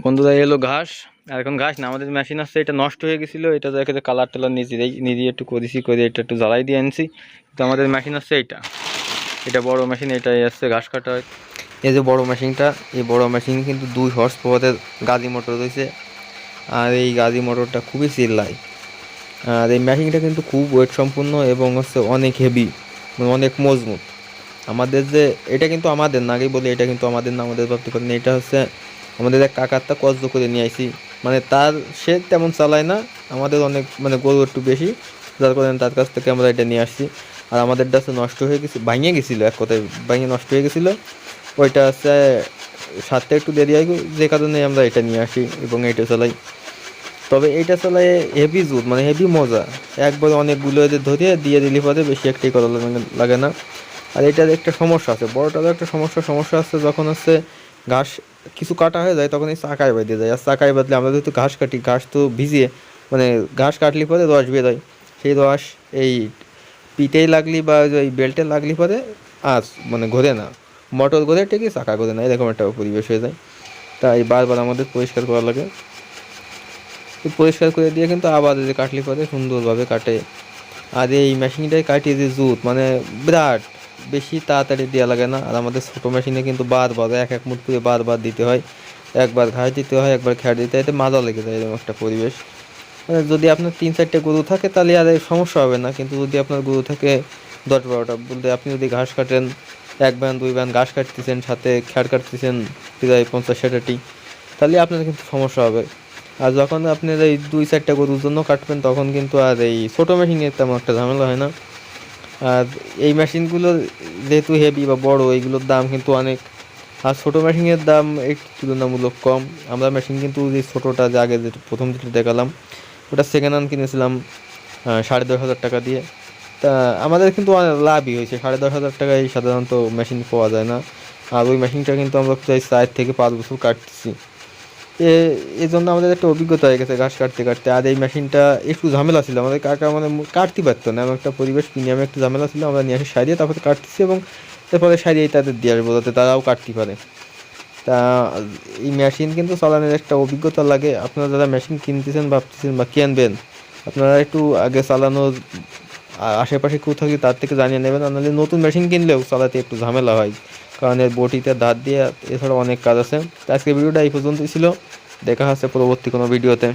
বন্ধুরা এই হলো ঘাস। আর এখন ঘাস না, আমাদের মেশিন আসছে, এটা নষ্ট হয়ে গেছিল, এটা দেখে কালার টালার নিজেরাই নিজে একটু করেছি করে এটা একটু জ্বালাই দিয়ে আনছি। তো আমাদের মেশিন আসছে এইটা। এটা বড় মেশিন এটাই আসছে ঘাস কাটা। হয় এই যে বড় মেশিনটা এই বড় মেশিন কিন্তু দুই হর্স পাওয়ারের গাজি মোটর রয়েছে। আর এই গাজি মোটরটা খুবই চিল্লায়। আর এই মেশিনটা কিন্তু খুব ওয়েট সম্পূর্ণ এবং হচ্ছে অনেক হেভি অনেক মজবুত। আমাদের যে, এটা কিন্তু আমাদের না, আগেই বলি, এটা কিন্তু আমাদের না, আমাদের ভাবতে পারেন এটা হচ্ছে আমাদের এক কাকারটা কষ্ট করে নিয়ে আইছি। মানে তার, সে তেমন চালায় না, আমাদের অনেক মানে গরু একটু বেশি, যার কারণে তার কাছ থেকে আমরা এটা নিয়ে আসছি। আর আমাদের হচ্ছে নষ্ট হয়ে গেছে, ভাঙিয়ে গেছিল, এক কথায় ভাঙিয়ে নষ্ট হয়ে গেছিল। ওইটা হচ্ছে সাতটা একটু দেরি হয় যে কারণে আমরা এটা নিয়ে আসি এবং এটা চালাই। তবে এটা চালাই হেভি জুত মানে হেভি মজা। একবার অনেকগুলো এদের ধরে দিয়ে দিলে পরে বেশি একটাই করা লাগে- লাগে না। আর এটার একটা সমস্যা আছে, বড়টারও একটা সমস্যা সমস্যা আছে যখন হচ্ছে ঘাস কিছু কাটা হয়ে যায়, তখন এই চাকায় বেঁধে যায়। আর চাকায় বাঁধলে আমরা যেহেতু ঘাস কাটি, ঘাস তো ভিজিয়ে মানে ঘাস কাটলি পরে রস বেরোয় সেই রস এই পিঠেই লাগলি বা ওই বেল্টে লাগলি পরে আর মানে ঘোরে না, মোটর ঘোরে ঠিকই চাকা ঘোরে না, এরকম একটা পরিবেশ হয়ে যায়। তাই বারবার আমাদের পরিষ্কার করা লাগে। পরিষ্কার করে দিয়ে কিন্তু আবার যে কাটলি পরে সুন্দরভাবে কাটে। আর এই মেশিনটাই কাটিয়ে যে জুত মানে বিরাট বেশি তাড়াতাড়ি দেওয়া লাগে না। আর আমাদের ছোটো মেশিনে কিন্তু বারবার এক এক মুঠ করে বারবার দিতে হয়, একবার ঘাস দিতে হয়, একবার খ্যাট দিতে হয়, এতে মাজা লেগে যায় এরকম একটা পরিবেশ। মানে যদি আপনার তিন চারটে গরু থাকে, তাহলে আর সমস্যা হবে না। কিন্তু যদি আপনার গরু থাকে দশ বারোটা, বলতে আপনি যদি ঘাস কাটেন, এক ব্যান দুই ব্যান ঘাস কাটতেছেন, সাথে খ্যাট কাটতেছেন, প্রায় পঞ্চাশ ষাটটি তাহলে আপনার কিন্তু সমস্যা হবে। আর যখন আপনার এই দুই চারটা গরুর জন্য কাটবেন, তখন কিন্তু আর এই ছোটো মেশিনের তেমন একটা ঝামেলা হয় না। আর এই মেশিনগুলো যেহেতু হেভি বা বড় এইগুলোর দাম কিন্তু অনেক। আর ছোটো মেশিনের দাম একটু তুলনামূলক কম। আমরা মেশিন কিন্তু যে ছোটোটা, যে আগে যে প্রথম যেটা দেখালাম, ওটা সেকেন্ড হ্যান্ড কিনেছিলাম সাড়ে দশ হাজার টাকা দিয়ে। তা আমাদের কিন্তু অনেক লাভই হয়েছে। সাড়ে দশ হাজার টাকায় সাধারণত মেশিন পাওয়া যায় না। আর ওই মেশিনটা কিন্তু আমরা প্রায় চার থেকে পাঁচ বছর কাটতেছি এ এই জন্য আমাদের একটা অভিজ্ঞতা হয়ে গেছে ঘাস কাটতে কাটতে। আর এই মেশিনটা একটু ঝামেলা ছিল। আমাদের কাকা মানে কাটতে পারতো না। এমন একটা পরিবেশ প্রিমিয়ামে একটু ঝামেলা ছিল। আমরা নিয়ে আসি সারিয়ে তারপরে কাটতেছি এবং তারপরে সারিয়ে তাদের দিয়ে আসব যাতে তারাও কাটতে পারে। তা, এই মেশিন কিন্তু চালানোর একটা অভিজ্ঞতা লাগে। আপনারা যারা মেশিন কিনতেছেন, ভাবতেছেন বা কিনবেন, আপনারা একটু আগে চালানোর আশেপাশে কেউ থাকি তার থেকে জানিয়ে নেবেন। নাহলে নতুন মেশিন কিনলেও চালাতে একটু ঝামেলা হয়। কারণ এর বটিতে দাঁত দিয়ে এছাড়াও অনেক কাজ আছে। তো আজকে ভিডিওটা এই পর্যন্তই ছিল। দেখা হচ্ছে পরবর্তী কোনো ভিডিওতে।